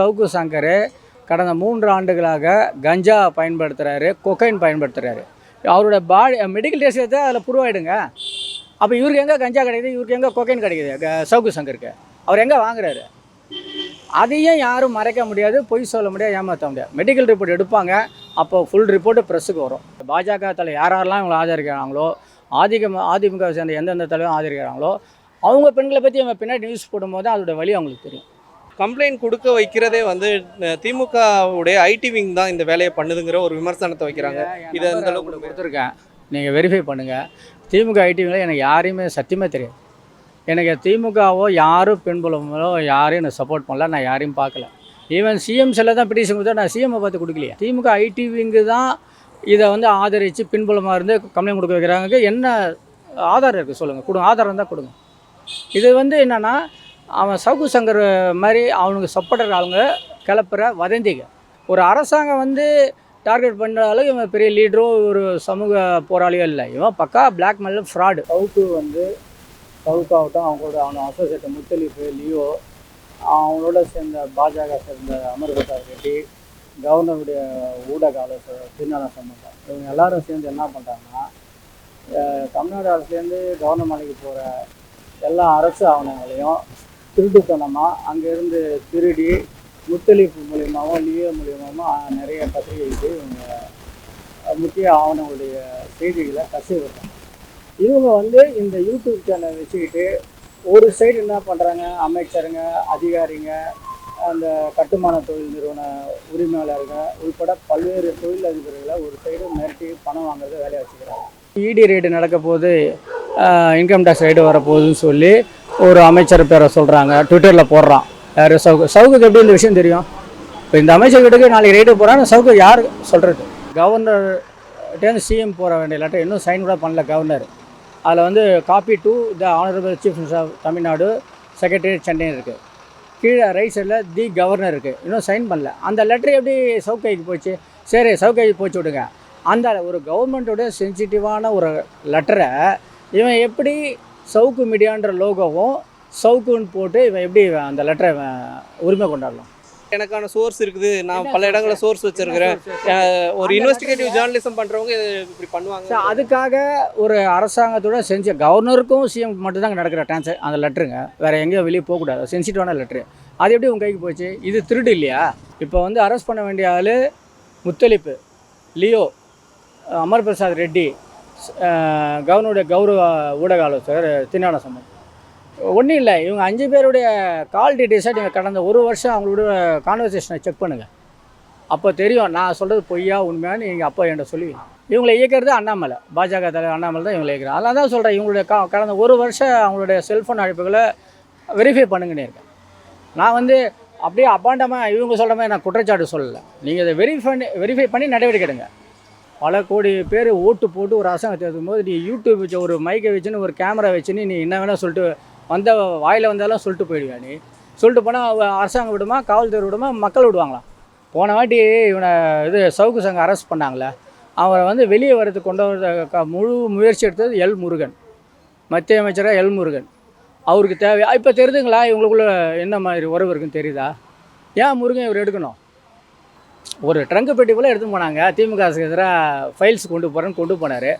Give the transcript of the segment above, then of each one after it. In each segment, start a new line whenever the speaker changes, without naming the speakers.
சவுக்கு சங்கர் கடந்த மூன்று ஆண்டுகளாக கஞ்சா பயன்படுத்துகிறாரு கொக்கைன் பயன்படுத்துகிறாரு அவரோட பாடி மெடிக்கல் டெஸ்ட் எடுத்து அதில் புருவாயிடுங்க அப்போ இவருக்கு எங்கே கஞ்சா கிடைக்குது? இவருக்கு எங்கே கொக்கைன் கிடைக்குது? க- சவுக்கு சங்கருக்கு. அவர் எங்கே வாங்குறாரு? அதையும் யாரும் மறைக்க முடியாது பொய் சொல்ல முடியாது ஏமாற்ற முடியாது. மெடிக்கல் ரிப்போர்ட் எடுப்பாங்க. அப்போ ஃபுல் ரிப்போர்ட்டு ப்ரெஸ்ஸுக்கு வரும். பாஜக தலை யார் யாரெல்லாம் இவங்களை ஆதரிக்கிறாங்களோ ஆதிக்கம் அதிமுக சேர்ந்த எந்தெந்த தலைவரும் ஆதரிக்கிறாங்களோ அவங்க பெண்களை பற்றி அவங்க பின்னாடி நியூஸ் போடும்போது அதோட வழி அவங்களுக்கு தெரியும்.
கம்ப்ளைண்ட் கொடுக்க வைக்கிறதே வந்து அஹ், திமுக உடைய ஐடி விங் தான் இந்த வேலையை பண்ணுதுங்கிற ஒரு விமர்சனத்தை வைக்கிறாங்க. இது
நம்பரை
அளவுக்கு
கொடுத்துருக்கேன். நீங்கள் வெரிஃபை பண்ணுங்கள் திமுக ஐடிவியில் எனக்கு யாரையுமே சத்தியமே தெரியாது. எனக்கு திமுகவோ யாரும் பின்புலமோ யாரையும் எனக்கு சப்போர்ட் பண்ணல. நான் யாரையும் பார்க்கல. ஈவன் சிஎம் செல்ல தான் பிடிஷன் கொடுத்தா நான் சிஎம்மை பார்த்து கொடுக்கலையே. திமுக ஐடிவிங்கு தான் இதை வந்து ஆதரித்து பின்புலமாக இருந்து கம்ப்ளைண்ட் கொடுக்க வைக்கிறாங்க. என்ன ஆதாரம் இருக்குது சொல்லுங்கள் கொடுங்க ஆதாரம் இருந்தால் கொடுங்க. இது வந்து என்னென்னா அவன் சவுக்கு சங்கர் மாதிரி அவனுக்கு சப்போர்ட்டர் ஆளுங்க கிளப்புற வதந்திங்க ஒரு அரசாங்கம் வந்து டார்கெட் பண்ணுற அளவுக்கு இவன் பெரிய லீடரும் ஒரு சமூக போராளியோ இல்லை. இவன் பக்கா பிளாக் மெயில் ஃப்ராடு சவுக்கு வந்து சவுக்காகட்டும் அவங்களோட அவனை அசோசியேட் முத்தலிப்பு லியோ அவங்களோட சேர்ந்த பாஜக சேர்ந்த அமர் பிரசாத் ரெட்டி கவர்னருடைய ஊடக ஆலோசகர் திருநாள சம்பந்தம் இவங்க எல்லாரும் சேர்ந்து என்ன பண்ணுறாங்கன்னா தமிழ்நாடு அரசுலேருந்து கவர்னர் மலைக்கு போகிற எல்லா அரசு ஆவணங்களையும் திருட்டுத்தனமாக அங்கேருந்து திருடி முத்தளிப்பு மூலியமாகவும் லீவ மூலியமாகவும் நிறைய பத்திரிகைக்கு இவங்க முக்கிய ஆவணங்களுடைய செய்திகளை கசிவிடுறாங்க இவங்க வந்து இந்த யூடியூப் சேனல் வச்சுக்கிட்டு ஒரு சைடு என்ன பண்ணுறாங்க அமைச்சருங்க அதிகாரிங்க அந்த கட்டுமான தொழில் நிறுவன உரிமையாளருங்க உள்பட பல்வேறு தொழில் அதிபர்களை ஒரு சைடு மிரட்டி பணம் வாங்குறது வேலையை வச்சுக்கிறாங்க. இடி ரெய்டு நடக்க போது இன்கம் டேக்ஸ் ரைடு வரப்போகுதுன்னு சொல்லி ஒரு அமைச்சர் பேரை சொல்கிறாங்க ட்விட்டரில் போடுறான். யார்? சவுக்கு சவுக்குக்கு எப்படி இந்த விஷயம் தெரியும்? இப்போ இந்த அமைச்சர் நாளைக்கு ரைடு போகிறான்னு சவுக்கு யார் சொல்கிறது கவர்னர்கிட்டேருந்து சிஎம் போகிற வேண்டிய லெட்டர் இன்னும் சைன் கூட பண்ணல கவர்னர் அதில் வந்து copy to the honourable chief minister of Tamil Nadu secretary Chennai இருக்குது கீழே ரைட் சைடில் தி கவர்னர் இருக்குது இன்னும் சைன் பண்ணல. அந்த லெட்டர் எப்படி சவுக்கைக்கு போச்சு? சரி சவுக்கைக்கு போச்சு விடுங்க. அந்த ஒரு கவர்மெண்ட்டோட சென்சிட்டிவான ஒரு லெட்டரை இவன் எப்படி சவுக்கு மீடியான்ற லோகோவும் சவுக்குன்னு போட்டு இவன் எப்படி அந்த லெட்டரை உரிமை கொண்டாடலாம்?
எனக்கான சோர்ஸ் இருக்குது. நான் பல இடங்களில் சோர்ஸ் வச்சிருக்கிறேன். ஒரு இன்வெஸ்டிகேட்டிவ் ஜேர்னலிசம் பண்றவங்க இது இப்படி பண்ணுவாங்க.
அதுக்காக ஒரு அரசாங்கத்தோட செஞ்ச கவர்னருக்கும் சிஎம் மட்டும்தாங்க நடக்கிற ட்ரான்ஸ் அந்த லெட்டருங்க வேறு எங்கேயும் வெளியே போகக்கூடாது. சென்சிட்டிவான லெட்ரு அது எப்படி உங்கள் கைக்கு போச்சு? இது திருடு இல்லையா? இப்போ வந்து அரெஸ்ட் பண்ண வேண்டிய ஆள் முத்தலிப்பு லியோ அமர் பிரசாத் ரெட்டி. கவர்னருடைய கௌரவ ஊடக ஆலோசகர் தின்னான சம்பத். ஒன்றும் இல்லை இவங்க அஞ்சு பேருடைய கால் டீட்டெயில்ஸை நீங்கள் கடந்த ஒரு வருஷம் அவங்களோட கான்வர்சேஷனை செக் பண்ணுங்கள் அப்போ தெரியும் நான் சொல்கிறது பொய்யா உண்மையான்னு நீங்கள் அப்போ என்கிட்ட சொல்லுவீங்க. இவங்களை இயக்கிறது அண்ணாமலை. பாஜக தலைவர் அண்ணாமலை தான் இவங்களை இயக்கிறாங்க அதனால தான் சொல்கிறேன் இவங்களுடைய கா கடந்த ஒரு வருஷம் அவங்களுடைய செல்ஃபோன் அழைப்புகளை வெரிஃபை பண்ணுங்கன்னு இருக்கேன். நான் வந்து அப்படியே அப்பாண்டமாக இவங்க சொல்கிற மாதிரி நான் குற்றச்சாட்டு சொல்லலை. நீங்கள் இதை வெரிஃபை வெரிஃபை பண்ணி நடவடிக்கை எடுங்க. பல கோடி பேர் ஓட்டு போட்டு ஒரு அரசாங்கத்தை எடுக்கும் போது நீ யூடியூப் வச்சு ஒரு மைக்கை வச்சுன்னு ஒரு கேமரா வச்சுன்னு நீ என்ன வேணால் சொல்லிட்டு வந்த வாயில் வந்தாலும் சொல்லிட்டு போயிடுவா நீ? சொல்லிட்டு போனால் அரசாங்கம் விடுமா காவல்துறை விடுமா மக்கள் விடுவாங்களா? போன வாட்டி இவனை இது சவுக்கு சங்கம் அரெஸ்ட் பண்ணாங்களே அவரை வந்து வெளியே வரதுக்கு கொண்டு வர முழு முயற்சி எடுத்தது எல் முருகன். மத்திய அமைச்சராக எல் முருகன். அவருக்கு தேவையா இப்போ தெரியுதுங்களா இவங்களுக்குள்ள என்ன மாதிரி உறவு இருக்குன்னு தெரியுதா? ஏன் முருகன் இவர் எடுக்கணும்? ஒரு ட்ரங்கு பெட்டிக்குள்ளே எடுத்துன்னு போனாங்க. திமுக அரசுக்கு எதிராக ஃபைல்ஸ் கொண்டு போகிறேன்னு கொண்டு போனார்.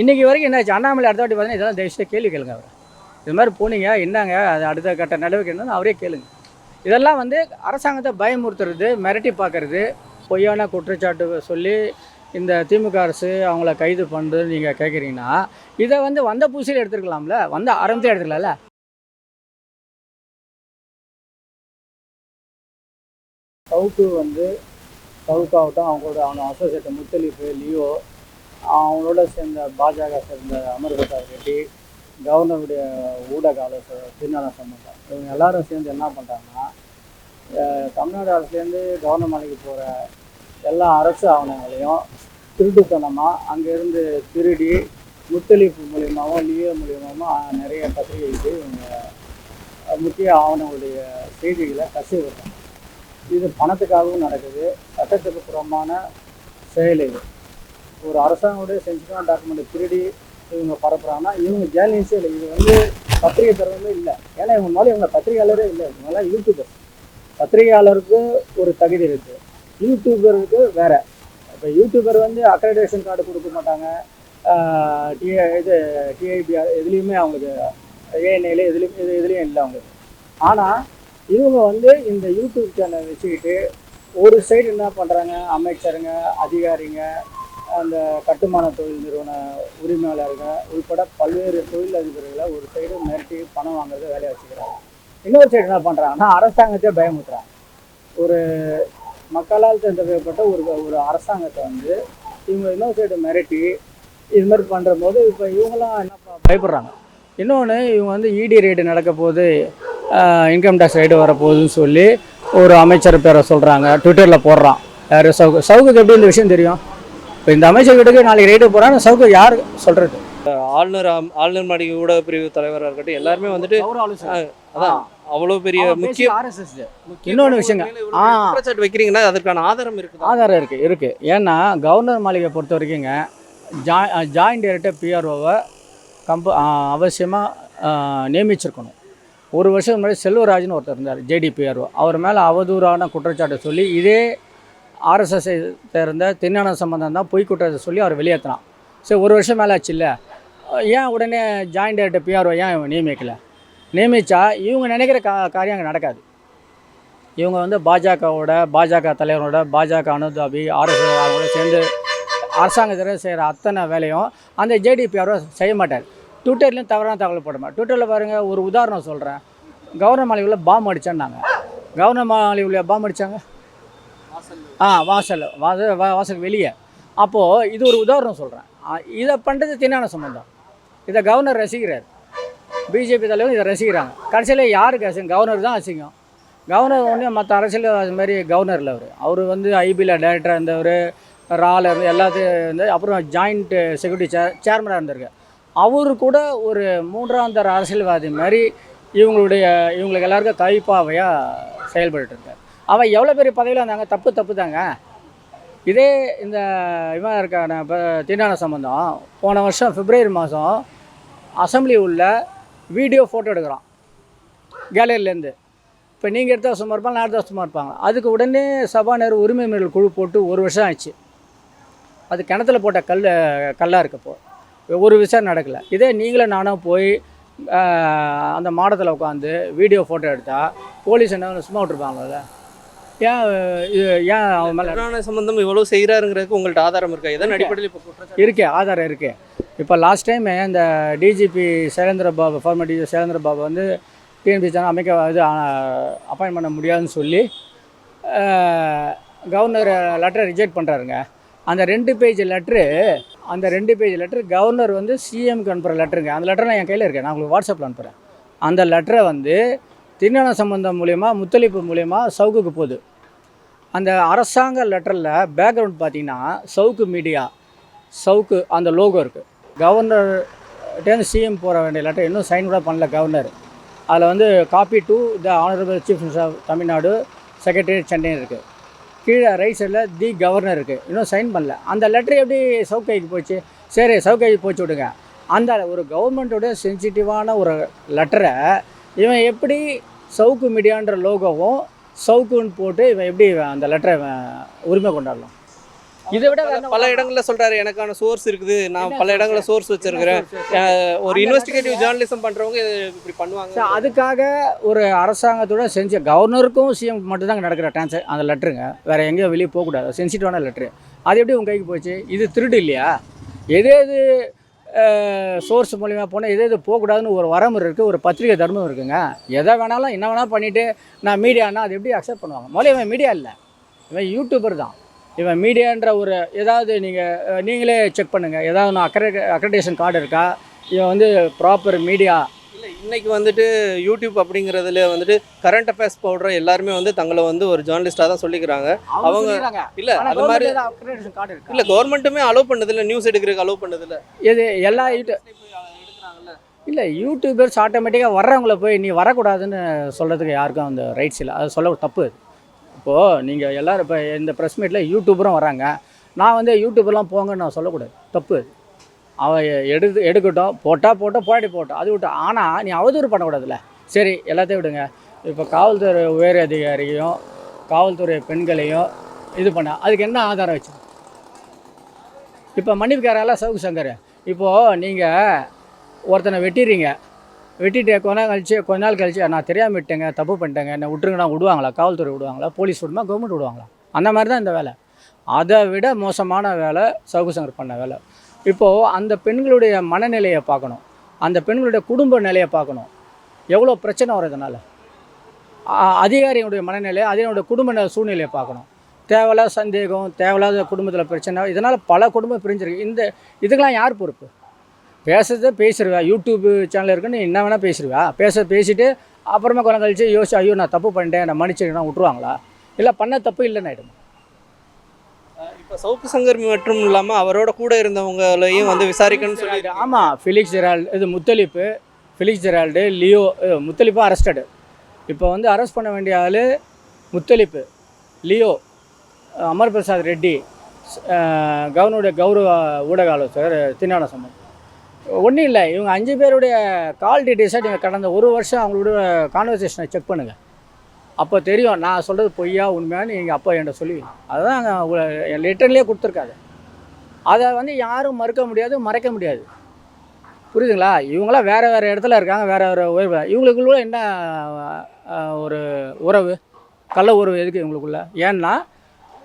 இன்றைக்கி வரைக்கும் என்னாச்சு? அண்ணாமலை அடுத்த வாட்டி பார்த்தீங்கன்னா இதெல்லாம் தயவுசெய்து கேள்வி கேளுங்க அவர். இது மாதிரி போனீங்க என்னங்க? அது அடுத்த கட்ட நடவடிக்கை என்னன்னு அவரே கேளுங்க. இதெல்லாம் வந்து அரசாங்கத்தை பயமுறுத்துறது மிரட்டி பார்க்கறது பொய்யான குற்றச்சாட்டு சொல்லி இந்த திமுக அரசு அவங்கள கைது பண்ணுறது நீங்கள் கேட்குறீங்கன்னா இதை வந்து வந்த பூசியில் எடுத்துருக்கலாம்ல? வந்த ஆரம்பத்தில் எடுத்துக்கலாம்ல? சவுக்கு வந்து சவுக்காகட்டும் அவங்களோட அவனை அசோசியேட் முத்தலீஃபு லியோ அவங்களோட சேர்ந்த பாஜக சேர்ந்த அமர் பிரசாத் ரெட்டி கவர்னருடைய ஊடக ஆலோசகர் திருநாள சம்பந்தம் இவங்க எல்லாரும் சேர்ந்து என்ன பண்ணுறாங்கன்னா தமிழ்நாடு அரசுலேருந்து கவர்னர் மலைக்கு போகிற எல்லா அரசு ஆவணங்களையும் திருட்டுத்தனமாக அங்கேருந்து திருடி முத்தளிப்பு மூலியமாகவும் லியோ மூலியமாகவும் நிறைய பத்திரிகைக்கு இவங்க முக்கிய ஆவணங்களுடைய செய்திகளை கசிவிடுறாங்க இது பணத்துக்காகவும் நடக்குது. சட்டத்துக்கு புறமான செயல் இது ஒரு அரசாங்கத்துடைய சென்சிட்டிவான டாக்குமெண்ட் திருடி இவங்க பரப்புறாங்கன்னா இவங்க ஜேர்னலிஸ்டே இல்லை. இது வந்து பத்திரிகை தரவுமே இல்லை. ஏன்னா இவங்க மேலே இவங்க பத்திரிகையாளரே இல்லை. இவங்கெல்லாம் யூடியூபர் பத்திரிகையாளருக்கு ஒரு தகுதி இருக்குது யூடியூபருக்கு வேற. இப்போ யூடியூபர் வந்து அக்ரடேஷன் கார்டு கொடுக்க மாட்டாங்க. டிஐ இது டிஐபி எதுலேயுமே அவங்களுக்கு ஏஎன்ஏல எதுலேயும் இது இதுலேயும் இல்லை அவங்களுக்கு. ஆனால் இவங்க வந்து இந்த யூடியூப் சேனல் வச்சுக்கிட்டு ஒரு சைடு என்ன பண்ணுறாங்க அமைச்சருங்க அதிகாரிங்க அந்த கட்டுமான தொழில் நிறுவன உரிமையாளருங்க உள்பட பல்வேறு தொழில் அதிபர்களை ஒரு சைடு மிரட்டி பணம் வாங்குறத வேலையை வச்சுக்கிறாங்க. இன்னொரு சைடு என்ன பண்ணுறாங்கன்னா அரசாங்கத்தை பயமுத்துறாங்க ஒரு மக்களால் தேர்ந்தெடுக்கப்பட்ட ஒரு ஒரு அரசாங்கத்தை வந்து இவங்க இன்னொரு சைடு மிரட்டி இது மாதிரி பண்ணுற போது இப்போ இவங்களாம் என்ன பயப்படுறாங்க. இன்னொன்று இவங்க வந்து இடி ரேடு நடக்க போது இன்கம் டேக்ஸ் ரைடு வரப்போகுதுன்னு சொல்லி ஒரு அமைச்சர் பேரை சொல்கிறாங்க ட்விட்டரில் போடுறான். யார்? சவுக்கு சவுக்குக்கு எப்படி இந்த விஷயம் தெரியும்? இப்போ இந்த அமைச்சர் வீட்டுக்கு நாளைக்கு ரைடு போகிறான்னு சவுக்கு யார் சொல்கிறது
ஆளுநர் ஆளுநர் மாடி ஊடக பிரிவு தலைவராக இருக்கட்டும் எல்லாருமே வந்துட்டு அதான் அவ்வளோ பெரிய முக்கிய
ஆர்எஸ்எஸ் இன்னொன்று விஷயங்க.
குற்றச்சாட்டு வைக்கிறீங்கன்னா அதற்கான ஆதாரம் இருக்குது?
ஆதாரம் இருக்குது இருக்குது ஏன்னா கவர்னர் மாளிகை பொறுத்த வரைக்குங்க ஜாய் ஜாயிண்ட் டைரக்டர் பிஆர்ஓவை கம்ப அவசியமாக நியமிச்சிருக்கணும். ஒரு வருஷம் முன்னாடி செல்வராஜ்னு ஒருத்தர் இருந்தார் ஜேடிபிஆர்ஓ அவர் மேலே அவதூறான குற்றச்சாட்டை சொல்லி இதே ஆர்எஸ்எஸ்ஐ சேர்ந்த திருஞான சம்பந்தம் தான் பொய் குற்றத்தை சொல்லி அவர் வெளியேற்றினான் சரி ஒரு வருஷம் மேலே ஆச்சு இல்லை. ஏன் உடனே ஜாயிண்ட் டைரக்டர் பிஆர்ஓ ஏன் இவங்க நியமிக்கலை? நியமித்தா இவங்க நினைக்கிற கா காரியம் அங்கே நடக்காது. இவங்க வந்து பாஜகவோட பாஜக தலைவரோட பாஜக அனுதாபி ஆர்எஸ்எஸ் அவங்களோட சேர்ந்து அரசாங்கத்தில் செய்கிற அத்தனை வேலையும் அந்த ஜேடிபிஆரோ செய்ய மாட்டார். ட்விட்டர்லேயும் தவறான தகவல் போடுமா ட்விட்டரில் பாருங்கள் ஒரு உதாரணம் சொல்கிறேன் கவர்னர் மாளிகையில் பாம் அடித்தான்னாங்க கவர்னர் மாளிகையில் பாம் அடித்தாங்க ஆ வாசல். வாச வா- வாசல் வெளியே. அப்போது இது ஒரு உதாரணம் சொல்கிறேன் இதை பண்ணுறது தின்னான சம்பந்தம். இதை கவர்னர் ரசிக்கிறார். பிஜேபி தலைவர் இதை ரசிக்கிறாங்க. கடைசியில் யாருக்கு அசிங்கம்? கவர்னர் தான் அசிங்கம். கவர்னர் ஒன்றும் மற்ற அரசியல் அது மாதிரி கவர்னரில் அவர். அவர் வந்து ஐபியில் டைரக்டராக இருந்தவர் ரால இருந்து எல்லாத்தையும் இருந்து அப்புறம் ஜாயிண்ட் செக்யூரிட்டி சேர் சேர்மனாக இருந்திருக்கு அவர் கூட ஒரு மூன்றாம் தர அரசியல்வாதி மாதிரி இவங்களுடைய இவங்களுக்கு எல்லாருக்கும் கைப்பாவையாக செயல்பட்டு இருக்கார். அவன் எவ்வளோ பெரிய பதவியில் இருந்தாங்க தப்பு தப்பு தாங்க. இதே இந்த இவன் இருக்கான இப்போ தீண்டான சம்பந்தம் போன வருஷம் பிப்ரவரி மாதம் அசம்பிளி உள்ள வீடியோ ஃபோட்டோ எடுக்கிறான். கேலரியிலேருந்து. இப்போ நீங்கள் எடுத்தால் சும்மா இருப்பாங்க நான் எடுத்தால் சும்மா இருப்பாங்க. அதுக்கு உடனே சபாநாயகர் உரிமை மீறல் குழு போட்டு ஒரு வருஷம் ஆயிடுச்சு. அது கிணத்துல போட்ட கல் கல்லாக இருக்கப்போ ஒரு விசாரணை நடக்கலை. இதே நீங்களும் நானும் போய் அந்த மாடத்தில் உட்காந்து வீடியோ ஃபோட்டோ எடுத்தால் போலீஸ் என்ன சும்மா விட்டுருப்பாங்களே ஏன் இது ஏன் அவன் மேலே
கருணாநிதி சம்பந்தம் இவ்வளவு செய்கிறாருங்கிறதுக்கு உங்கள்ட்ட ஆதாரம் இருக்கா? எதன் அடிப்படையில் இப்போ
இருக்கே ஆதாரம் இருக்கே. இப்போ லாஸ்ட் டைம் இந்த DGP Sylendra Babu former DG Sylendra Babu வந்து டிஎன்பி சேனல் அமைக்க இது அப்பாயின் பண்ண முடியாதுன்னு சொல்லி கவர்னர் லெட்டரை ரிஜெக்ட் பண்ணுறாருங்க அந்த ரெண்டு பேஜ் லெட்ரு அந்த ரெண்டு பேஜ் லெட்ரு கவர்னர் வந்து சிஎம்க்கு அனுப்புகிற லெட்டருங்க அந்த லெட்டர் நான் என் கையில் இருக்கேன். நான் உங்களுக்கு வாட்ஸ்அப்பில் அனுப்புகிறேன் அந்த லெட்டரை வந்து திருஞான சம்பந்தம் மூலயமா முத்தளிப்பு மூலயமா சவுக்குக்கு போகுது. அந்த அரசாங்க லெட்டரில் பேக்ரவுண்ட் பார்த்தீங்கன்னா சவுக்கு மீடியா சவுக்கு அந்த லோகோ இருக்குது கவர்னர்கிட்டேருந்து சிஎம் போகிற வேண்டிய லெட்டர் இன்னும் சைன் கூட பண்ணல கவர்னர் அதில் வந்து copy to the honourable chief minister of Tamil Nadu secretary Chennai இருக்குது கீழே ரைட் சைடில் தி கவர்னர் இருக்குது இன்னும் சைன் பண்ணல. அந்த லெட்டர் எப்படி சவுக்கைக்கு போச்சு? சரி சவுக்கைக்கு போச்சு விடுங்க. அந்த ஒரு கவர்மெண்ட்டோட சென்சிட்டிவான ஒரு லெட்டரை இவன் எப்படி சவுக்கு மீடியான்ற லோகோவும் சவுக்குன்னு போட்டு இவன் எப்படி அந்த லெட்டரை உரிமை கொண்டாடலாம் இதை விட
பல இடங்கள்ல சொல்றாரு எனக்கான சோர்ஸ் இருக்குது. நான் பல இடங்கள்ல சோர்ஸ் வச்சிருக்கிறேன். ஒரு இன்வெஸ்டிகேட்டிவ் ஜேர்னலிசம் பண்றவங்க இது இப்படி பண்ணுவாங்க.
அதுக்காக ஒரு அரசாங்கத்தோட செஞ்ச கவர்னருக்கும் சிஎம் மட்டும்தாங்க நடக்கிற ட்ரான்ஸ் அந்த லெட்டருங்க வேறு எங்கேயும் வெளியே போகக்கூடாது. சென்சிட்டிவான லெட்ரு அது எப்படி உங்கள் கைக்கு போச்சு? இது திருடு இல்லையா? எது எது சோர்ஸ் மூலிமா போனால் எது எது போகக்கூடாதுன்னு ஒரு வரமுறை இருக்குது ஒரு பத்திரிகை தர்மம் இருக்குங்க. எதை வேணாலும் என்ன வேணாலும் பண்ணிவிட்டு நான் மீடியானா அது எப்படி அக்செப்ட் பண்ணுவாங்க? முதல்ல இவன் மீடியா இல்லை. இவன் யூடியூபர் தான். இவன் மீடியான்ற ஒரு ஏதாவது நீங்கள் நீங்களே செக் பண்ணுங்கள் ஏதாவது நான் அக்ரெ அக்ரெடேஷன் கார்டு இருக்கா? இவன் வந்து ப்ராப்பர் மீடியா
இல்ல இன்னைக்கு வந்துட்டு யூடியூப் அப்படிங்கிறதுல வந்துட்டு கரண்ட் அஃபேர்ஸ் போடுற எல்லாருமே வந்து தங்களை வந்து ஒரு ஜேர்னலிஸ்டா தான் சொல்லிக்கிறாங்க. அவங்க இல்ல அது மாதிரி இல்ல கவர்மெண்ட்டுமே அலோவ் பண்ணது இல்ல நியூஸ் எடுக்கிறதுக்கு அலோவ் பண்ணது இல்ல
இது எல்லா இல்லை யூடியூபர்ஸ் ஆட்டோமேட்டிக்காக வர்றவங்கள போய் நீ வரக்கூடாதுன்னு சொல்கிறதுக்கு யாருக்கும் அந்த ரைட்ஸ் இல்லை. அது சொல்ல தப்பு அது. இப்போது நீங்கள் எல்லோரும் இப்போ இந்த ப்ரெஸ் மீட்டில் யூடியூபரும் வராங்க. நான் வந்து யூடியூப்லாம் போங்கன்னு நான் சொல்லக்கூடாது. தப்பு. அவன் எடுத்து எடுக்கட்டும். போட்டால் போட்டோம் போராடி போட்டோம் அது விட்டு ஆனால் நீ அவதூறு பண்ணக்கூடாதுல்ல. சரி எல்லாத்தையும் விடுங்க. இப்போ காவல்துறை உயர் அதிகாரியும் காவல்துறை பெண்களையும் இது பண்ண. அதுக்கு என்ன ஆதாரம் வச்சு? இப்போ மன்னிப்புக்காரெல்லாம் சவுக்கு சங்கர். இப்போது நீங்கள் ஒருத்தனை வெட்டிடுறீங்க வெட்டிட்டு கொஞ்ச நாள் கழிச்சு கொஞ்ச நாள் கழிச்சு நான் தெரியாமல் விட்டேங்க தப்பு பண்ணிட்டேங்க. என்னை விட்டுருங்கண்ணா விடுவாங்களா? காவல்துறை விடுவாங்களா? போலீஸ் விடுமா? கவர்மெண்ட் விடுவாங்களா? அந்த மாதிரி தான் இந்த வேலை. அதை விட மோசமான வேலை சவுகுசங்கர் பண்ண வேலை. இப்போது அந்த பெண்களுடைய மனநிலையை பார்க்கணும். அந்த பெண்களுடைய குடும்ப நிலையை பார்க்கணும். எவ்வளோ பிரச்சனை வரும் இதனால்? அதிகாரிகளுடைய மனநிலை அதனுடைய குடும்ப சூழ்நிலையை பார்க்கணும். தேவையில்லாத சந்தேகம் தேவையில்லாத குடும்பத்தில் பிரச்சனை இதனால் பல குடும்பம் பிரிஞ்சிருக்கு. இந்த இதுக்கெல்லாம் யார் பொறுப்பு? பேசுறதை பேசிடுவா யூடியூப் சேனல் இருக்குன்னு என்ன வேணால் பேசிடுவா பேச பேசிட்டு அப்புறமா கொஞ்சம் கழிச்சு யோசிச்சு ஐயோ நான் தப்பு பண்ணிட்டேன் நான் மன்னிச்சிருக்கேன் விட்ருவாங்களா இல்லை பண்ண தப்பு இல்லைன்னு ஆகிடும்
இப்போ சவுக்கு சங்கர் மட்டும் இல்லாமல் அவரோட கூட இருந்தவங்களையும் வந்து விசாரிக்கணும்னு சொல்லி
ஆமாம் ஃபிலிக்ஸ் ஜெரால்டு இது முத்தலிப்பு. ஃபிலிக்ஸ் ஜெரால்டு லியோ இது முத்தலிப்பு அரெஸ்டடு இப்போ வந்து அரெஸ்ட் பண்ண வேண்டிய ஆள் முத்தலிப்பு. லியோ அமர் பிரசாத் ரெட்டி கவர்னருடைய கௌரவ ஊடக ஆலோசகர் தின்னான சம்பத் ஒன்றும் இல்லை. இவங்க அஞ்சு பேருடைய கால் டீட்டெயில்ஸை நீங்கள் கடந்த ஒரு வருஷம் அவங்களோட கான்வர்சேஷனை செக் பண்ணுங்கள் அப்போ தெரியும் நான் சொல்கிறது பொய்யா உண்மையான்னு நீங்கள் அப்பா என்கிட்ட சொல்லுவீங்க. அதுதான் என் லெட்டர்லேயே கொடுத்துருக்காது அதை வந்து யாரும் மறுக்க முடியாது மறைக்க முடியாது. புரியுதுங்களா? இவங்களாம் வேறு வேறு இடத்துல இருக்காங்க வேறு வேறு உயர்வு. இவங்களுக்குள்ள என்ன ஒரு உறவு? கள்ள உறவு எதுக்கு இவங்களுக்குள்ள? ஏன்னா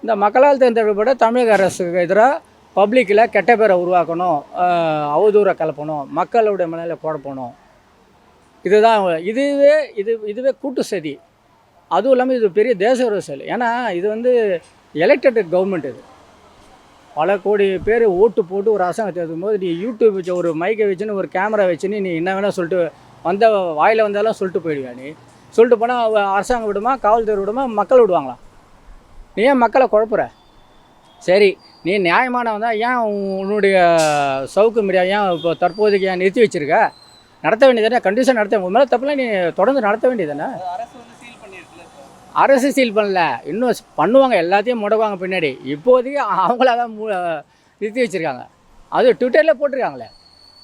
இந்த மக்களால் தேர்ந்தெடுக்கப்பட்ட தமிழக அரசுக்கு எதிராக பப்ளிக்கில் கெட்ட பேரை உருவாக்கணும் அஹ், அவதூறை கலப்பணும் மக்களுடைய மனநிலை குழப்பணும் இதுதான் இதுவே இது இதுவே கூட்டு சதி. அதுவும் இல்லாமல் இது பெரிய தேச விரோத செயல் ஏன்னா இது வந்து எலெக்டட் கவர்மெண்ட் இது. பல கோடி பேர் ஓட்டு போட்டு ஒரு அரசாங்கத்தை எழுதும் போது நீ யூடியூப் வச்சு ஒரு மைக்கை வச்சுன்னு ஒரு கேமரா வச்சுன்னு நீ என்ன வேணால் சொல்லிட்டு வந்த வாயில் வந்தாலும் சொல்லிட்டு போயிடுவா நீ? சொல்லிட்டு போனால் அரசாங்கம் விடுமா காவல்துறை விடுமா மக்கள் விடுவாங்களா? நீ ஏன் மக்களை குழப்புற? சரி நீ நியாயமானவன் தான். ஏன் உன்- உன்னுடைய சவுக்கு மீடியா ஏன் இப்போ தற்போதைக்கு ஏன் நிறுத்தி வச்சிருக்க? நடத்த வேண்டியதானே கண்டிஷன் நடத்த உன் மேலே தப்புலாம் நீ தொடர்ந்து நடத்த வேண்டியதானே
அரசு வந்து சீல் பண்ணியிருக்குல்ல
அரசு சீல் பண்ணல. இன்னும் பண்ணுவாங்க. எல்லாத்தையும் முடக்குவாங்க பின்னாடி. இப்போதைக்கு அவங்கள தான் நிறுத்தி வச்சுருக்காங்க. அது ட்விட்டரில் போட்டிருக்காங்களே.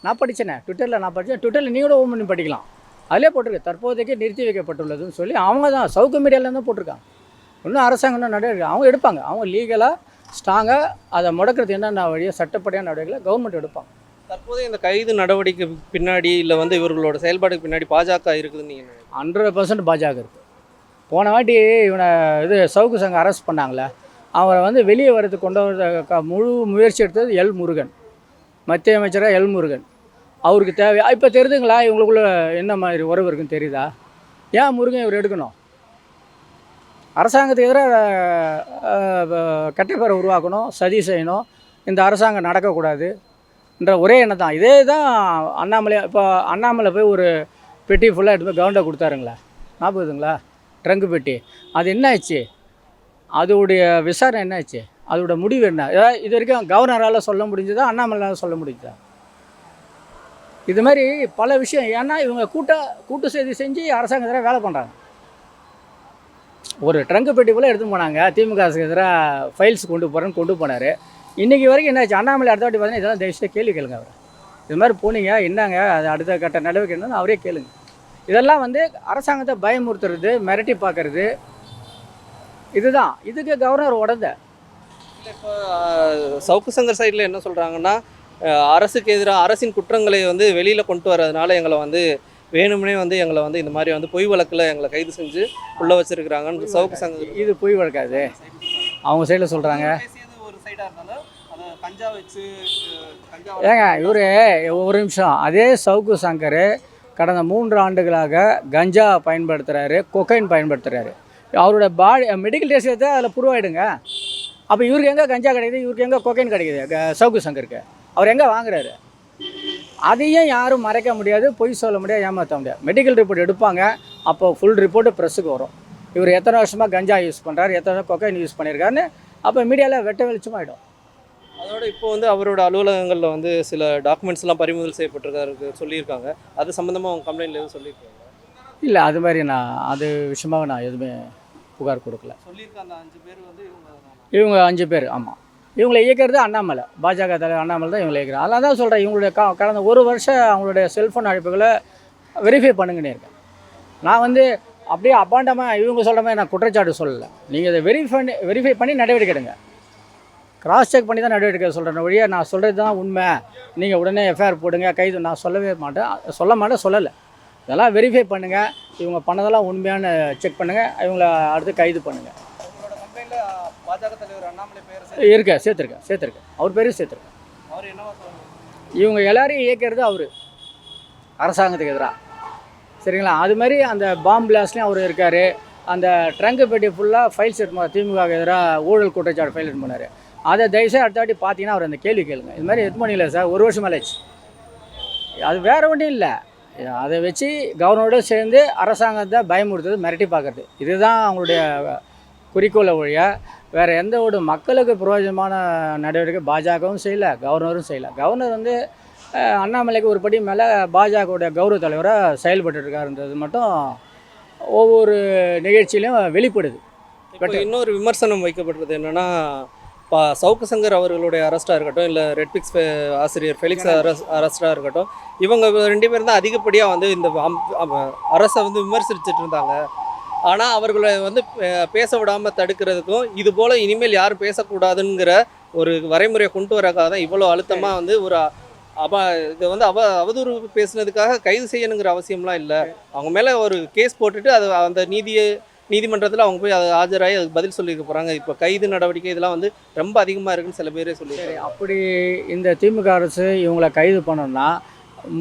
நான் படித்தேனே ட்விட்டரில் நான் படித்தேன் ட்விட்டரில் நீ கூட ஓம் பண்ணி படிக்கலாம். அதிலே போட்டிருக்கு. தற்போதைக்கு நிறுத்தி வைக்கப்பட்டுள்ளதுன்னு சொல்லி அவங்க தான் சவுக்கு மீடியாவில் தான் போட்டிருக்காங்க. இன்னும் அரசாங்கம் இன்னும் நடவடிக்கை அவங்க எடுப்பாங்க. அவங்க லீகலாக ஸ்ட்ராங்காக அதை முடக்கிறது என்னென்ன வழியோ சட்டப்படியான நடவடிக்கைகளை கவர்மெண்ட் எடுப்பாங்க.
தற்போது இந்த கைது நடவடிக்கை பின்னாடி இல்லை வந்து இவர்களோட செயல்பாடுக்கு பின்னாடி பாஜக இருக்குதுன்னு நீங்கள்
ஹண்ட்ரட் பர்சன்ட் பாஜக இருக்குது போன வாட்டி இவனை இது சவுக்கு சங்கம் அரெஸ்ட் பண்ணாங்களே அவரை வந்து வெளியே வரதுக்கு கொண்டு வர முழு முயற்சி எடுத்தது எல் முருகன் மத்திய அமைச்சராக எல் முருகன். அவருக்கு தேவை இப்போ தெரியுதுங்களா இவங்களுக்குள்ள என்ன மாதிரி உறவு இருக்குன்னு தெரியுதா? ஏன் முருகன் இவர் எடுக்கணும்? அரசாங்கத்துக்கு எதிராக கெட்ட உருவாக்கணும் சதி செய்யணும். இந்த அரசாங்கம் நடக்கக்கூடாது என்ற ஒரே எண்ணம் தான் இதே தான் அண்ணாமலை இப்போ அண்ணாமலை போய் ஒரு பெட்டி ஃபுல்லாக எடுத்து போய் கவர்மெண்ட் கொடுத்தாருங்களா? ஞாபகத்துங்களா ட்ரங்கு பெட்டி. அது என்ன ஆச்சு? அதோடைய விசாரணை என்ன ஆச்சு? அதோட முடிவு என்ன? ஏதாவது இது வரைக்கும் கவர்னரால் சொல்ல முடிஞ்சதா? அண்ணாமலையால் சொல்ல முடிஞ்சதா? இது மாதிரி பல விஷயம். ஏன்னா இவங்க கூட்ட கூட்டு செய்தி செஞ்சு அரசாங்கத்தில் வேலை பண்ணுறாங்க ஒரு ட்ரங்கு பெட்டிக்குள்ளே எடுத்து போனாங்க. திமுக அரசுக்கு எதிராக ஃபைல்ஸ் கொண்டு போகிறேன்னு கொண்டு போனார். இன்றைக்கி வரைக்கும் என்னாச்சு அண்ணாமலை அடுத்த வாட்டி பார்த்தீங்கன்னா இதெல்லாம் தயவுசெய்து கேள்வி கேளுங்க அவர். இது மாதிரி போனீங்க என்னங்க? அது அடுத்த கட்ட நடவடிக்கை என்னன்னு அவரே கேளுங்க. இதெல்லாம் வந்து அரசாங்கத்தை பயமுறுத்துறது மிரட்டி பார்க்கறது. இதுதான். இதுக்கு கவர்னர் உடந்த.
இப்போ சவுக்கு சங்கர் சைடில் என்ன சொல்கிறாங்கன்னா அரசுக்கு எதிராக அரசின் குற்றங்களை வந்து வெளியில் கொண்டு வரதுனால எங்களை வந்து வேணும்னே வந்து எங்களை வந்து இந்த மாதிரி வந்து பொய் வழக்கில் எங்களை கைது செஞ்சு உள்ள வச்சிருக்கிறாங்கன்னு சவுக்கு சங்க
இது பொய் வழக்காது. அவங்க சைடில் சொல்கிறாங்க
ஒரு சைடாக இருந்தாலும்
ஏங்க இவர் ஒரு நிமிஷம். அதே சவுக்கு சங்கர் கடந்த மூன்று ஆண்டுகளாக கஞ்சா பயன்படுத்துகிறாரு கொக்கைன் பயன்படுத்துகிறாரு அவரோட பாடி மெடிக்கல் டெஸ்ட் எடுத்து அதில் புருவாயிடுங்க அப்போ இவருக்கு எங்கே கஞ்சா கிடைக்குது? இவருக்கு எங்கே கொக்கைன் கிடைக்குது? சவுக்கு சங்கருக்கு. அவர் எங்கே வாங்குறாரு? அதையும் யாரும் மறைக்க முடியாது பொய் சொல்ல முடியாது ஏமாற்ற முடியாது. மெடிக்கல் ரிப்போர்ட் எடுப்பாங்க அப்போ ஃபுல் ரிப்போர்ட்டு ப்ரெஸ்ஸுக்கு வரும். இவர் எத்தனை வருஷமாக கஞ்சா யூஸ் பண்ணுறாரு எத்தனை கொக்கைன் யூஸ் பண்ணியிருக்காருன்னு அப்போ மீடியாவில் வெட்ட வெளிச்சமாயிடும்
அதோட இப்போ வந்து அவரோட அலுவலகங்களில் வந்து சில டாக்குமெண்ட்ஸ்லாம் பறிமுதல் செய்யப்பட்டிருக்காரு சொல்லியிருக்காங்க. அது சம்மந்தமாக அவங்க கம்ப்ளைண்ட்ல எதுவும் சொல்லியிருக்காங்க
இல்லை அது மாதிரி நான் அது விஷயமாக நான் எதுவுமே புகார் கொடுக்கல.
சொல்லியிருக்க அந்த அஞ்சு பேர் வந்து இவங்க
இவங்க அஞ்சு பேர் ஆமாம் இவங்களை இயக்கிறது அண்ணாமலை. பாஜக தலைவர் அண்ணாமலை தான் இவங்களை இயக்கிறார். அதனால் தான் சொல்கிறேன் இவங்களுடைய க கடந்த ஒரு வருஷம் அவங்களுடைய செல்ஃபோன் அழைப்புகளை வெரிஃபை பண்ணுங்கன்னு இருக்கேன். நான் வந்து அப்படியே அபாண்டமாக இவங்க சொல்கிற மாதிரி நான் குற்றச்சாட்டு சொல்லலை. நீங்கள் இதை வெரிஃபை பண்ணி வெரிஃபை பண்ணி நடவடிக்கை எடுங்க. கிராஸ் செக் பண்ணி தான் நடவடிக்கை சொல்கிறேன் வழியாக நான் சொல்கிறது தான் உண்மை. நீங்கள் உடனே எஃப்ஐஆர் போடுங்க. கைது நான் சொல்லவே மாட்டேன். சொல்ல மாட்டேன் சொல்லலை. இதெல்லாம் வெரிஃபை பண்ணுங்கள் இவங்க பண்ணதெல்லாம் உண்மையான செக் பண்ணுங்கள் இவங்கள அடுத்து கைது பண்ணுங்கள்
உங்களோட கம்பெனியில் பாஜக தலைவர் இருக்கேன்
இருக்க சேர்த்துருக்கேன் சேர்த்துருக்கேன் அவர் பேரும் சேர்த்துருக்கேன்
அவர் என்ன
இவங்க எல்லாரையும் இயக்கிறது அவர். அரசாங்கத்துக்கு எதிராக சரிங்களா? அது மாதிரி அந்த பாம் பிளாஸ்ட்லேயும் அவர் இருக்கார். அந்த ட்ரங்கு பெட்டி ஃபுல்லாக ஃபைல் செட் திமுக எதிராக ஊழல் குற்றச்சாட்டு ஃபைல் செட் பண்ணார். அதை தயவுசெய்து அடுத்த வாட்டி பார்த்தீங்கன்னா அவர் அந்த கேள்வி கேளுங்க. இது மாதிரி எது பண்ணியில சார். ஒரு வருஷம் மேலேச்சு அது வேற ஒன்றும் இல்லை. அதை வச்சு கவர்னரோட சேர்ந்து அரசாங்கத்தை பயமுறுத்துறது மிரட்டி பார்க்குறது. இதுதான் அவங்களுடைய குறிக்கோளை ஒழிய வேறு எந்த ஒரு மக்களுக்கு பிரயோஜனமான நடவடிக்கை பாஜகவும் செய்யல கவர்னரும் செய்யல. கவர்னர் வந்து அண்ணாமலைக்கு ஒரு படி மேலே பாஜகவுடைய கௌரவ தலைவராக செயல்பட்டு இருக்காருன்றது மட்டும் ஒவ்வொரு நிகழ்ச்சியிலையும் வெளிப்படுது.
இப்போ இன்னொரு விமர்சனம் வைக்கப்படுறது என்னன்னா பா சவுக்கு சங்கர் அவர்களுடைய அரெஸ்டாக இருக்கட்டும் இல்லை ரெட்பிக்ஸ் ஆசிரியர் ஃபெலிக்ஸ் அரஸ் அரெஸ்டாக இருக்கட்டும் இவங்க ரெண்டு பேரும் தான் அதிகப்படியாக வந்து இந்த அரசை வந்து விமர்சிச்சுட்டு இருந்தாங்க. ஆனால் அவர்களை வந்து பேச விடாமல் தடுக்கிறதுக்கும் இது போல் இனிமேல் யாரும் பேசக்கூடாதுங்கிற ஒரு வரைமுறையை கொண்டு வரக்காக தான் இவ்வளோ அழுத்தமாக வந்து ஒரு அவ இதை வந்து அவ அவதூறு பேசுனதுக்காக கைது செய்யணுங்கிற அவசியம்லாம் இல்லை. அவங்க மேலே ஒரு கேஸ் போட்டுட்டு அது அந்த நீதியை நீதிமன்றத்தில் அவங்க போய் அதை ஆஜராகி அதுக்கு பதில் சொல்லிக்க போகிறாங்க இப்போ கைது நடவடிக்கை இதெல்லாம் வந்து ரொம்ப அதிகமாக இருக்குன்னு சில பேரே சொல்லியிருக்காங்க.
அப்படி இந்த திமுக அரசு இவங்களை கைது பண்ணணும்னா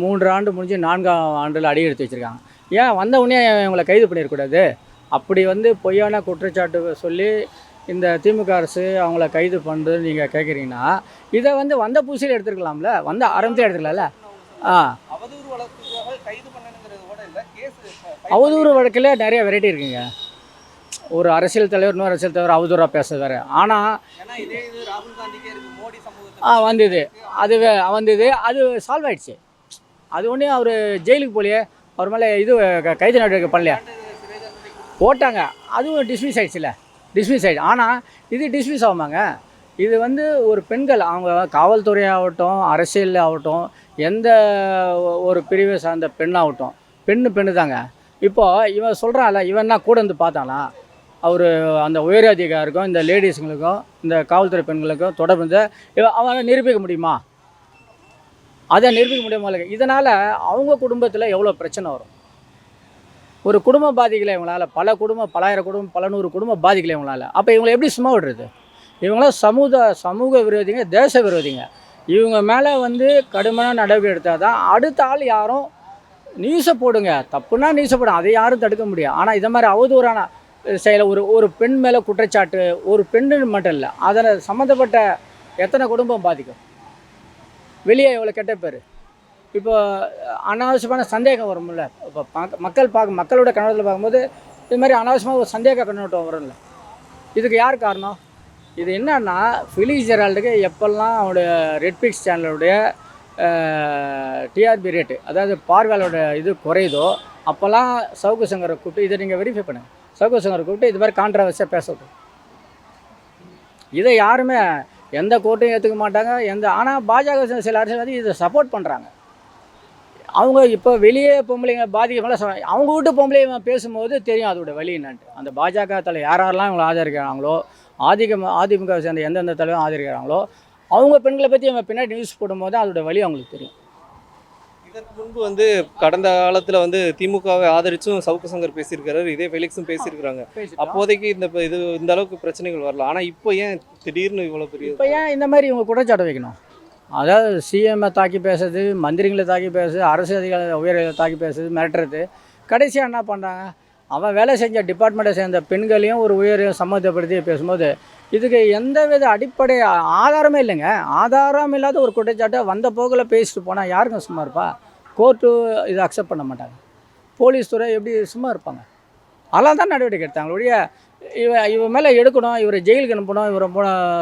மூன்று ஆண்டு முடிஞ்சு நான்காம் ஆண்டில் அடி எடுத்து வச்சுருக்காங்க. ஏன் வந்த உடனே இவங்களை கைது பண்ணிடக்கூடாது அப்படி வந்து பொய்யான குற்றச்சாட்டு சொல்லி இந்த திமுக அரசு அவங்கள கைது பண்ணுறது நீங்கள் கேட்குறீங்கன்னா இதை வந்து வந்த புதுசில் எடுத்துருக்கலாம்ல? வந்த ஆரம்பத்தில் எடுத்துக்கலாம்ல ஆ.
அவதூறு
வழக்கில் நிறைய வெரைட்டி இருக்குங்க. ஒரு அரசியல் தலைவர் இன்னொரு அரசியல் தலைவர் அவதூறாக வேறு. ஆனால் ஆ வந்தது. அது வந்தது. அது சால்வ் ஆயிடுச்சு. அது ஒன்றும் அவர் ஜெயிலுக்கு போகலையே அவர் மேலே இது கைது நடவடிக்கை பண்ணலையா? போட்டாங்க. அதுவும் டிஸ்மிஸ் ஆயிடுச்சுல. டிஸ்மிஸ் ஆகிடு ஆனால் இது டிஸ்மிஸ் ஆகுமாங்க? இது வந்து ஒரு பெண்கள் அவங்க காவல்துறை ஆகட்டும் அரசியல் ஆகட்டும் எந்த ஒரு பிரிவை சார்ந்த பெண்ணாகட்டும் பெண்ணு பெண்ணு தாங்க. இப்போ இவன் சொல்கிறான்ல இவன்னா கூட இருந்து பார்த்தானா? அவர் அந்த உயர் அதிகாரிக்கும் இந்த லேடிஸுங்களுக்கும் இந்த காவல்துறை பெண்களுக்கும் தொடர்பு இருந்து இவன் அவனை நிரூபிக்க முடியுமா? அதை நிரூபிக்க முடியுமா இல்லை இதனால் அவங்க குடும்பத்தில் எவ்வளோ பிரச்சனை வரும்? ஒரு குடும்பம் பாதிக்கலை இவங்களால் பல குடும்பம் பலாயிரம் குடும்பம் பல நூறு குடும்பம் பாதிக்கலை இவங்களால். அப்போ இவங்களை எப்படி சும்மா விடுறது? இவங்களாம் சமூக சமூக விரோதிங்க தேச விரோதிங்க. இவங்க மேலே வந்து கடுமையான நடவடிக்கை எடுத்தால் தான் அடுத்த ஆள் யாரும் நியூஸை போடுங்க. தப்புனா நியூஸை போடும் அதை யாரும் தடுக்க முடியும் ஆனால் இதை மாதிரி அவதூறான செயலை ஒரு ஒரு பெண் மேலே குற்றச்சாட்டு ஒரு பெண்ணு மட்டும் இல்லை அதில் சம்மந்தப்பட்ட எத்தனை குடும்பம் பாதிக்கும்? வெளியே எவ்வளோ கெட்ட பேர்? இப்போ அனாவசியமான சந்தேகம் வரும்ல. இப்போ மக்கள் பார்க்க மக்களோட கண்ணோட்டத்தில் பார்க்கும்போது இது மாதிரி அனாவசியமாக ஒரு சந்தேக கண்ணோட்டம் வரும்ல. இதுக்கு யார் காரணம்? இது என்னன்னா ஃபிலிக்ஸ் ஜெரால்டுக்கு எப்பெல்லாம் அவனுடைய ரெட்பிக்ஸ் சேனலுடைய டிஆர்பி ரேட்டு அதாவது பார்வையாளோட இது குறையுதோ அப்போல்லாம் சவுக்கு சங்கரை கூப்பிட்டு இதை நீங்கள் வெரிஃபை பண்ணுங்கள் சவுக்கு சங்கரை கூப்பிட்டு இது மாதிரி கான்ட்ரவர்சியாக பேசட்டும். இதை யாருமே எந்த கோர்ட்டையும் ஏற்றுக்க மாட்டாங்க. எந்த ஆனால் பாஜக சில- சில அரசியல்வாதி இதை சப்போர்ட் பண்ணுறாங்க அவங்க இப்போ வெளியே பொம்பளைங்க பாதிக்கப்பட சொல்ல அவங்க வீட்டு பொம்பளை பேசும்போது தெரியும் அதோட வழி என்னன்ட்டு. அந்த பாஜக தலை யார் யாரெல்லாம் இவங்களை ஆதரிக்கிறாங்களோ ஆதிக்கம் அதிமுக சேர்ந்த எந்தெந்த தலைவரும் ஆதரிக்கிறாங்களோ அவங்க பெண்களை பற்றி இவன் பின்னாடி நியூஸ் போடும்போது அதோட வழி அவங்களுக்கு தெரியும்.
இதற்கு முன்பு வந்து கடந்த காலத்தில் வந்து திமுகவை ஆதரிச்சும் சவுக்கு சங்கர் பேசியிருக்காரு இதே ஃபெலிக்ஸும் பேசியிருக்கிறாங்க. அப்போதைக்கு இந்த இது இந்த அளவுக்கு பிரச்சனைகள் வரல. ஆனால் இப்போ ஏன் திடீர்னு இவ்வளோ பெரிய
இப்போ ஏன் இந்த மாதிரி இவங்க குற்றச்சாட்டு வைக்கணும்? அதாவது சிஎம்ஐ தாக்கி பேசுறது மந்திரிகளை தாக்கி பேசுறது அரசு அதிகார உயர்களை தாக்கி பேசுறது மிரட்டுறது. கடைசியாக என்ன பண்ணுறாங்க அவன் வேலை செஞ்ச டிபார்ட்மெண்ட்டை சேர்ந்த பெண்களையும் ஒரு உயரையும் சம்மந்தப்படுத்தி பேசும்போது இதுக்கு எந்த வித அடிப்படை ஆதாரமே இல்லைங்க. ஆதாரம் இல்லாத ஒரு குற்றச்சாட்டை வந்த போக்கில் பேசிட்டு போனால் யாருக்கும் சும்மா இருப்பா? கோர்ட்டு இதை அக்செப்ட் பண்ண மாட்டாங்க. போலீஸ் துறை எப்படி சும்மா இருப்பாங்க? அதெல்லாம் தான் நடவடிக்கை எடுத்தாங்க இவ இவ மேலே எடுக்கணும் இவரை ஜெயிலுக்கு அனுப்பணும் இவரை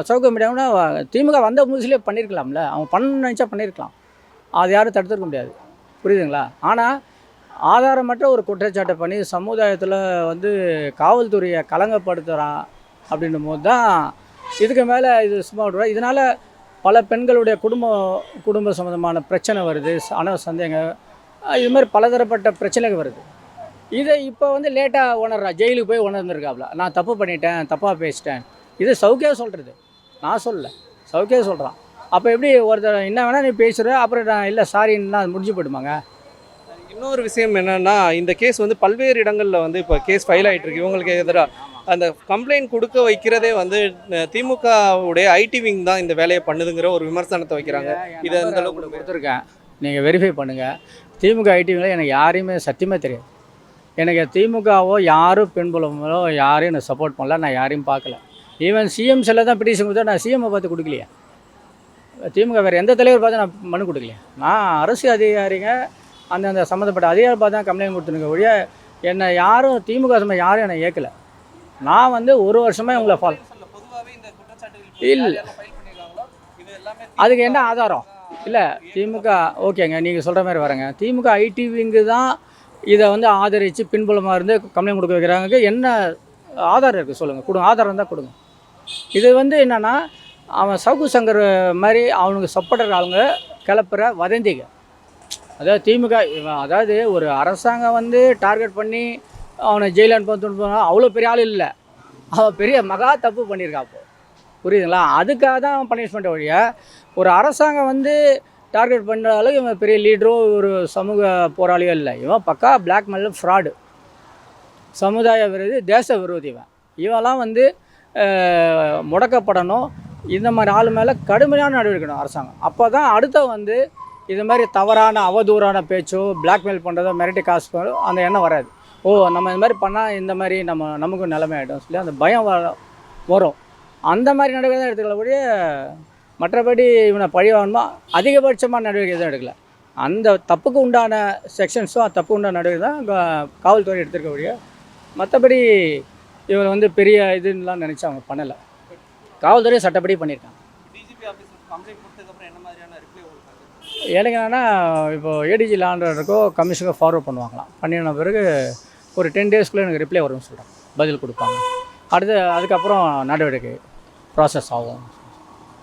சவுக்க முடியாமனா திமுக வந்த முதுசிலே பண்ணியிருக்கலாம்ல அவன் பண்ண நினச்சா பண்ணியிருக்கலாம் அது யாரும் தடுத்துருக்க முடியாது. புரியுதுங்களா? ஆனால் ஆதாரமற்ற ஒரு குற்றச்சாட்டை பண்ணி சமுதாயத்தில் வந்து காவல்துறையை கலங்கப்படுத்துகிறான் அப்படின்னும் போது தான் இதுக்கு மேலே இது சும்மா விடுறோம் இதனால் பல பெண்களுடைய குடும்ப குடும்ப சம்மந்தமான பிரச்சனை வருது அன சந்தேகம் இது மாதிரி பலதரப்பட்ட பிரச்சனைகள் வருது. இதை இப்போ வந்து லேட்டாக உணர்றா ஜெயிலுக்கு போய் உணர்ந்துருக்காப்புல நான் தப்பு பண்ணிட்டேன் தப்பாக பேசிட்டேன். இது சௌக்கியா சொல்கிறது நான் சொல்லல. சௌக்கியா சொல்கிறான் அப்போ எப்படி ஒருத்தர் என்ன வேணால் நீ பேசுகிற அப்புறம் நான் இல்லை சாரின்னா அது முடிஞ்சு போயிடுமாங்க?
இன்னொரு விஷயம் என்னன்னா இந்த கேஸ் வந்து பல்வேறு இடங்களில் வந்து இப்போ கேஸ் ஃபைல் ஆயிட்டு இருக்கு இவங்களுக்கு எதிராக அந்த கம்ப்ளைண்ட் கொடுக்க வைக்கிறதே வந்து திமுகவுடைய ஐடி விங் தான் இந்த வேலையை பண்ணுதுங்கிற ஒரு விமர்சனத்தை வைக்கிறாங்க. இது அந்த அளவுக்கு
உங்களுக்கு கொடுத்துருக்கேன். நீங்கள் வெரிஃபை பண்ணுங்கள் திமுக ஐடிவியில் எனக்கு யாரையுமே சத்தியமே தெரியாது. எனக்கு திமுகவோ யாரும் பின்புலமோ யாரையும் எனக்கு சப்போர்ட் பண்ணல நான் யாரையும் பார்க்கல. ஈவன் சிஎம் செல்ல தான் பிடிஷன் கொடுத்தா நான் சிஎம்மை பார்த்து கொடுக்கலையே. திமுக வேறு எந்த தலைவர் பார்த்து நான் மனு கொடுக்கலையே. நான் அரசு அதிகாரிங்க அந்தந்த சம்மந்தப்பட்ட அதிகாரி பார்த்து தான் கம்ப்ளைண்ட் கொடுத்துருங்க ஒழிய என்னை யாரும் திமுக சம்மந்தம் யாரும் என்னை ஏற்கலை நான் வந்து ஒரு வருஷமாக உங்களை ஃபாலோ இல்லை. அதுக்கு என்ன ஆதாரம்? இல்லை திமுக ஓகேங்க நீங்கள் சொல்கிற மாதிரி வரேங்க. திமுக ஐடிவிங்கு தான் இதை வந்து ஆதரித்து பின்புலமாக இருந்து கம்ப்ளைண்ட் கொடுக்க வைக்கிறாங்க என்ன ஆதாரம் இருக்குது சொல்லுங்கள் கொடுங்க. ஆதாரம் இருந்தால் கொடுங்க. இது வந்து என்னென்னா அவன் சவுக்கு சங்கர் மாதிரி அவனுக்கு சப்போர்ட்டர் ஆளுங்க கிளப்புற வதந்திங்க. அதாவது திமுக இவன் அதாவது ஒரு அரசாங்கம் வந்து டார்கெட் பண்ணி அவனை ஜெயிலில் அனுப்பணும் அவ்வளோ பெரிய ஆள் இல்லை. அவன் பெரிய மகா தப்பு பண்ணியிருக்காப்போ அப்போ. புரியுதுங்களா? அதுக்காக தான் பனிஷ்மெண்ட் வழிய ஒரு அரசாங்கம் வந்து டார்கெட் பண்ணுற அளவுக்கு இவன் பெரிய லீடரும் ஒரு சமூக போராளியோ இல்லை. இவன் பக்கா பிளாக்மெயில் ஃப்ராடு சமுதாய விரோதி தேச விரோதி இவன். இவெல்லாம் வந்து முடக்கப்படணும். இந்த மாதிரி ஆள் மேலே கடுமையான நடவடிக்கை அரசாங்கம். அப்போ தான் அடுத்த வந்து இது மாதிரி தவறான அவதூறான பேச்சோ பிளாக்மெயில் பண்ணுறதோ மிரட்டி காசு பண்ணோ அந்த எண்ணம் வராது. ஓ நம்ம இந்த மாதிரி பண்ணால் இந்த மாதிரி நம்ம நமக்கும் நிலைமை ஆகிடும் சொல்லி அந்த பயம் வரும். அந்த மாதிரி நடவடிக்கை தான் எடுத்துக்கல கூடிய மற்றபடி இவனை பழி வாங்கணுமா? அதிகபட்சமான நடவடிக்கை எதுவும் எடுக்கல. அந்த தப்புக்கு உண்டான செக்ஷன்ஸும் தப்பு உண்டான நடவடிக்கை தான் காவல்துறை எடுத்திருக்க ஒழிய மற்றபடி இவர் வந்து பெரிய இதுன்னெலாம் நினச்சி அவங்க பண்ணலை. காவல்துறை சட்டப்படி பண்ணியிருக்காங்க.
டிஜிபி ஆஃபீஸ் கம்ப்ளைண்ட் கொடுத்ததுக்கப்புறம் என்ன மாதிரியான ரிப்ளை உங்களுக்கு
எனக்கு என்னென்னா இப்போ ஏடிஜி லாண்டருக்கோ கமிஷனுக்கோ ஃபார்வர்ட் பண்ணுவாங்களாம். பண்ணின பிறகு ஒரு டென் டேஸ்க்குள்ளே எனக்கு ரிப்ளை வரும்னு சொல்கிறாங்க பதில் கொடுப்பாங்க. அடுத்து அதுக்கப்புறம் நடவடிக்கை ப்ராசஸ் ஆகும்.